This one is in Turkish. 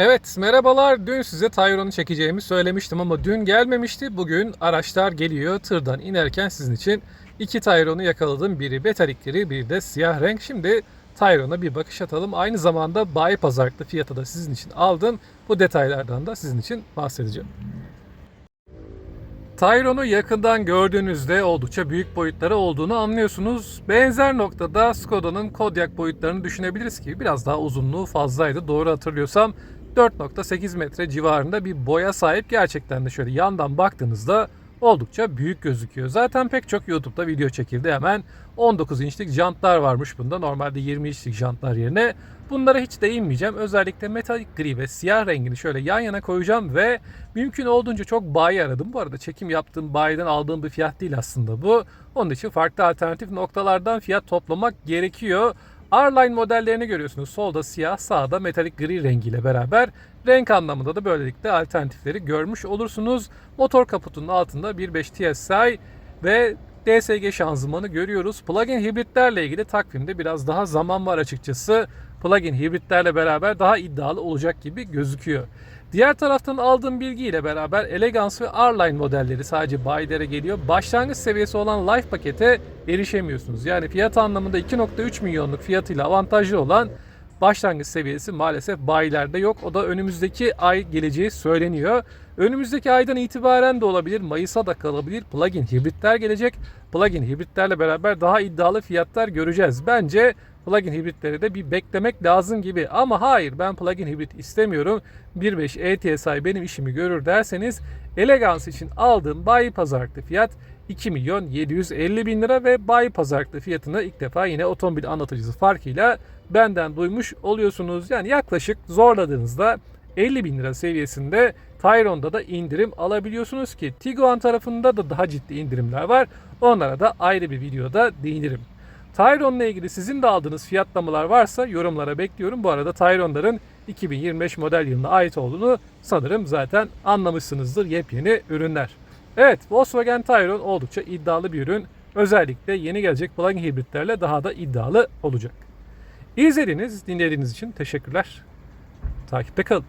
Evet merhabalar. Dün size Tayron'u çekeceğimi söylemiştim ama dün gelmemişti. Bugün araçlar geliyor. Tırdan inerken sizin için iki Tayron'u yakaladım. Biri betalikleri, biri de siyah renk. Şimdi Tayron'a bir bakış atalım. Aynı zamanda bayi pazarlıklı fiyatı da sizin için aldım. Bu detaylardan da sizin için bahsedeceğim. Tayron'u yakından gördüğünüzde oldukça büyük boyutları olduğunu anlıyorsunuz. Benzer noktada Skoda'nın Kodiaq boyutlarını düşünebiliriz ki biraz daha uzunluğu fazlaydı. Doğru hatırlıyorsam 4.8 metre civarında bir boya sahip. Gerçekten de şöyle yandan baktığınızda oldukça büyük gözüküyor. Zaten pek çok YouTube'da video çekildi. Hemen 19 inçlik jantlar varmış bunda. Normalde 20 inçlik jantlar yerine. Bunlara hiç değinmeyeceğim. Özellikle metalik gri ve siyah rengini şöyle yan yana koyacağım ve mümkün olduğunca çok bayi aradım. Bu arada çekim yaptığım bayiden aldığım bir fiyat değil aslında bu. Onun için farklı alternatif noktalardan fiyat toplamak gerekiyor. R-Line modellerini görüyorsunuz. Solda siyah, sağda metalik gri rengiyle beraber. Renk anlamında da böylelikle alternatifleri görmüş olursunuz. Motor kaputunun altında 1.5 TSI ve DSG şanzımanı görüyoruz. Plug-in hibritlerle ilgili takvimde biraz daha zaman var açıkçası. Plug-in hibritlerle beraber daha iddialı olacak gibi gözüküyor. Diğer taraftan aldığım bilgiyle beraber Elegance ve R-Line modelleri sadece bayilere geliyor. Başlangıç seviyesi olan Life pakete erişemiyorsunuz. Yani fiyat anlamında 2.3 milyonluk fiyatıyla avantajlı olan başlangıç seviyesi maalesef bayilerde yok. O da önümüzdeki ay geleceği söyleniyor. Önümüzdeki aydan itibaren de olabilir. Mayıs'a da kalabilir. Plug-in hibritler gelecek. Plug-in hibritlerle beraber daha iddialı fiyatlar göreceğiz. Bence plug-in hibritleri de bir beklemek lazım gibi. Ama hayır ben plug-in hibrit istemiyorum. 1.5 ETSI benim işimi görür derseniz Elegance için aldığım bayi pazarlıklı fiyat 2 milyon 750 bin lira ve bayi pazarlıklı fiyatını ilk defa yine otomobil anlatıcısı farkıyla benden duymuş oluyorsunuz. Yani yaklaşık zorladığınızda 50 bin lira seviyesinde Tayron'da da indirim alabiliyorsunuz ki Tiguan tarafında da daha ciddi indirimler var. Onlara da ayrı bir videoda değinirim. Tayron'la ilgili sizin de aldığınız fiyatlamalar varsa yorumlara bekliyorum. Bu arada Tayron'ların 2025 model yılına ait olduğunu sanırım zaten anlamışsınızdır yepyeni ürünler. Evet Volkswagen Tayron oldukça iddialı bir ürün. Özellikle yeni gelecek plug-in hibritlerle daha da iddialı olacak. İzlediğiniz, dinlediğiniz için teşekkürler. Takipte kalın.